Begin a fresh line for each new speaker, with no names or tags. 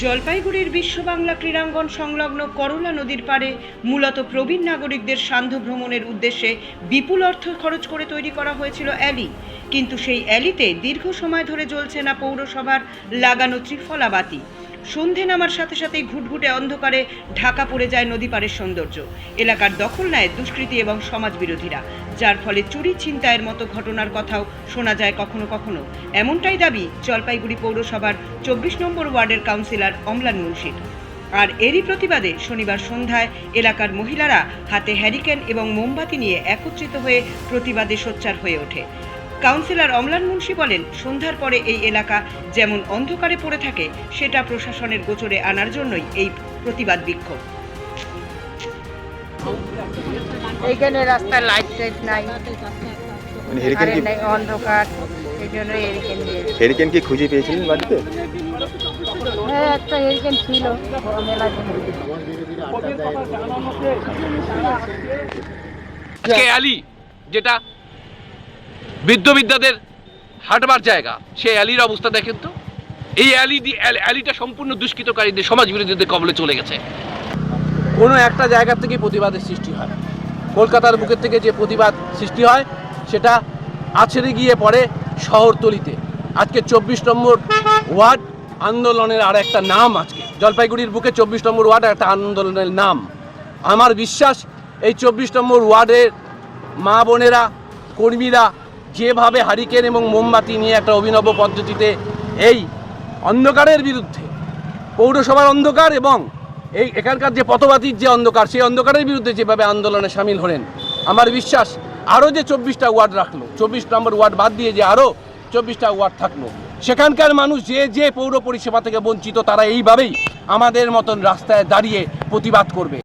জলপাইগুড়ির বিশ্ব বাংলা ক্রীড়াঙ্গন সংলগ্ন করলা নদীর পাড়ে মূলত প্রবীণ নাগরিকদের সান্ধ্য ভ্রমণের উদ্দেশ্যে বিপুল অর্থ খরচ করে তৈরি করা হয়েছিল অ্যালি। কিন্তু সেই অ্যালিতে দীর্ঘ সময় ধরে জ্বলছে না পৌরসভার লাগানো ত্রিফলা বাতি সন্ধে নামার সাথে সাথেই ঘুটঘুটে অন্ধকারে ঢাকা পড়ে যায় নদী পাড়ের সৌন্দর্য। এলাকার দখল নেয় দুষ্কৃতী এবং সমাজ বিরোধীরা যার ফলে চুরি ছিনতাইয়ের মতো ঘটনার কথাও শোনা যায় কখনো কখনো। এমনটাই দাবি জলপাইগুড়ি পৌরসভার চব্বিশ নম্বর ওয়ার্ডের কাউন্সিলর অমলান মুন্সির আর এরই প্রতিবাদে শনিবার সন্ধ্যায় এলাকার মহিলারা হাতে হ্যারিকেন এবং মোমবাতি নিয়ে একত্রিত হয়ে প্রতিবাদে সোচ্চার হয়ে ওঠে। কাউন্সিলর অমলান মুন্সি বলেন সন্ধ্যার পরে এই এলাকা যেমন অন্ধকারে পড়ে থাকে সেটা প্রশাসনের গোচরে আনার জন্যই এই প্রতিবাদ বিক্ষোভ।
এইখানে রাস্তায় লাইট টাইট নাই
মানে
নাই অন্ধকার এই জন্য হেরিকেন
হেরিকেন কি খুঁজে পেয়েছিলেন বাড়িতে?
হ্যাঁ একটা হেরিকেন ছিল মেলা
অ্যালি যেটা বৃদ্ধ বিদ্যাদের হাঁটবার জায়গা। সেই অ্যালির অবস্থা দেখেন তো? এই অ্যালি দি- অ্যাল- অ্যালিটা সম্পূর্ণ দুষ্কৃতকারীদের সমাজ বিরোধীদের কবলে চলে গেছে। কোনো একটা জায়গা থেকে প্রতিবাদের সৃষ্টি হয়। কলকাতার বুকের থেকে যে প্রতিবাদ সৃষ্টি হয়, সেটা আছড়ে গিয়ে পড়ে শহরতলিতে। আজকে চব্বিশ নম্বর ওয়ার্ড আন্দোলনের আর একটা নাম আজকে। জলপাইগুড়ির বুকে চব্বিশ নম্বর ওয়ার্ড একটা আন্দোলনের নাম। আমার বিশ্বাস, এই চব্বিশ নম্বর ওয়ার্ডের মা বোনেরা, কর্মীরা যেভাবে হারিকেন এবং মোমবাতি নিয়ে একটা অভিনব পদ্ধতিতে এই অন্ধকারের বিরুদ্ধে, পৌরসভার অন্ধকার এবং এই এখানকার যে পথবাতির যে অন্ধকার, সেই অন্ধকারের বিরুদ্ধে যেভাবে আন্দোলনে সামিল হলেন, আমার বিশ্বাস আরও যে চব্বিশটা ওয়ার্ড রাখল, চব্বিশ নম্বর ওয়ার্ড বাদ দিয়ে যে আরও চব্বিশটা ওয়ার্ড থাকল, সেখানকার মানুষ যে যে পৌর পরিষেবা থেকে বঞ্চিত, তারা এইভাবেই আমাদের মতন রাস্তায় দাঁড়িয়ে প্রতিবাদ করবে।